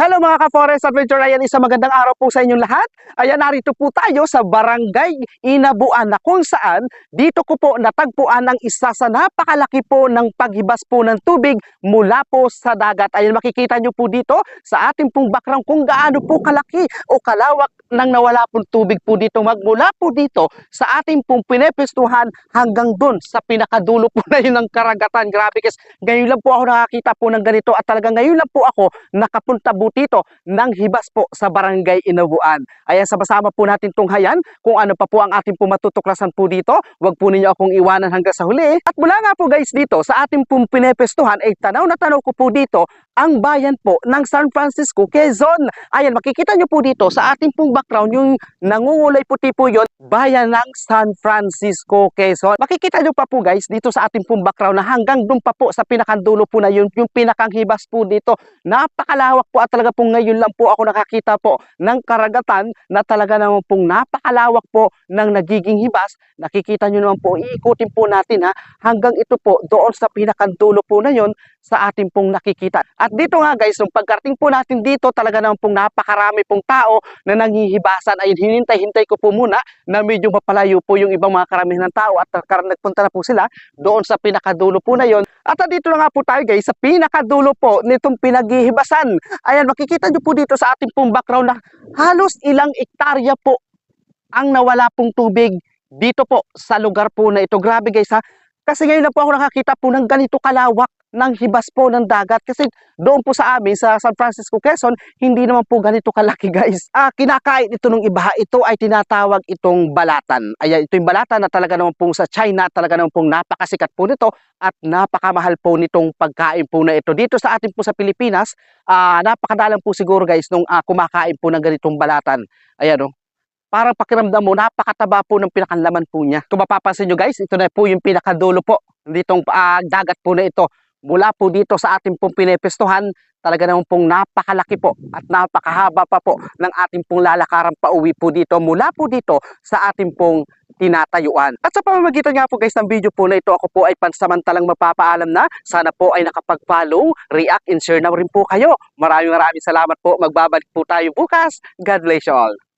Hello mga ka-Forest Adventure, ayan isang magandang araw po sa inyong lahat. Ayan narito po tayo sa Barangay Inabuan na kung saan dito ko po natagpuan ang isa sa napakalaki po ng paghibas po ng tubig mula po sa dagat. Ayan makikita nyo po dito sa ating pong background kung gaano po kalaki o kalawak nang nawala pong tubig po dito magmula po dito sa ating pong pinepestuhan hanggang dun sa pinakadulo po na yun ng karagatan. Grabe guys, ngayon lang po ako nakakita po ng ganito at talaga ngayon lang po ako nakapunta po dito ng hibas po sa barangay Inabuan. Ayan, sama-sama po natin tunghayan kung ano pa po ang ating po matutuklasan po dito. Huwag po ninyo akong iwanan hanggang sa huli. At mula nga po guys dito sa ating pong pinepestuhan ay tanaw na tanaw ko po dito ang bayan po ng San Francisco, Quezon. Ayan, makikita nyo po dito sa ating pong background yung nangungulay puti po yon bayan ng San Francisco, Quezon. Makikita nyo pa po guys dito sa ating pong background na hanggang doon pa po sa pinakandulo po na yun, yung pinakang hibas po dito. Napakalawak po at talaga po ngayon lang po ako nakakita po ng karagatan na talaga naman pong napakalawak po ng nagiging hibas. Nakikita nyo naman po, iikutin po natin ha, hanggang ito po doon sa pinakandulo po na yun sa ating pong nakikita. At dito nga guys, nung pagkarting po natin dito, talaga naman pong napakarami pong tao na nanghihibasan. Ayun, hinintay-hintay ko po muna na medyo mapalayo po yung ibang mga karamihan ng tao at kar- nagpunta na po sila doon sa pinakadulo po na yon. At dito na nga po tayo guys, sa pinakadulo po nitong pinaghihibasan. Ayan, makikita nyo po dito sa ating pong background na halos ilang ektarya po ang nawala pong tubig dito po sa lugar po na ito. Grabe guys ha. Kasi ngayon na po ako nakakita po ng ganito kalawak ng hibas po ng dagat. Kasi doon po sa amin, sa San Francisco, Quezon, hindi naman po ganito kalaki guys. Ah, kinakain ito ng iba. Ito ay tinatawag itong balatan. Ayan, ito yung balatan na talaga naman po sa China, talaga naman pong napakasikat po nito at napakamahal po nitong pagkain po na ito. Dito sa atin po sa Pilipinas, ah, napakadalang po siguro guys nung ah, kumakain po ng ganitong balatan. Ayan o. Parang pakiramdam mo, napakataba po ng pinakanlaman po niya. Kung mapapansin nyo guys, ito na po yung pinakadulo po. Ditong ah, dagat po na ito. Mula po dito sa ating pong pinepestuhan, talaga naman pong napakalaki po at napakahaba pa po ng ating pong lalakaran pa uwi po dito mula po dito sa ating pong tinatayuan. At sa pamamagitan nga po guys ng video po na ito, ako po ay pansamantalang mapapaalam na. Sana po ay nakapag-follow, react, and share na rin po kayo. Maraming maraming salamat po. Magbabalik po tayo bukas. God bless you all.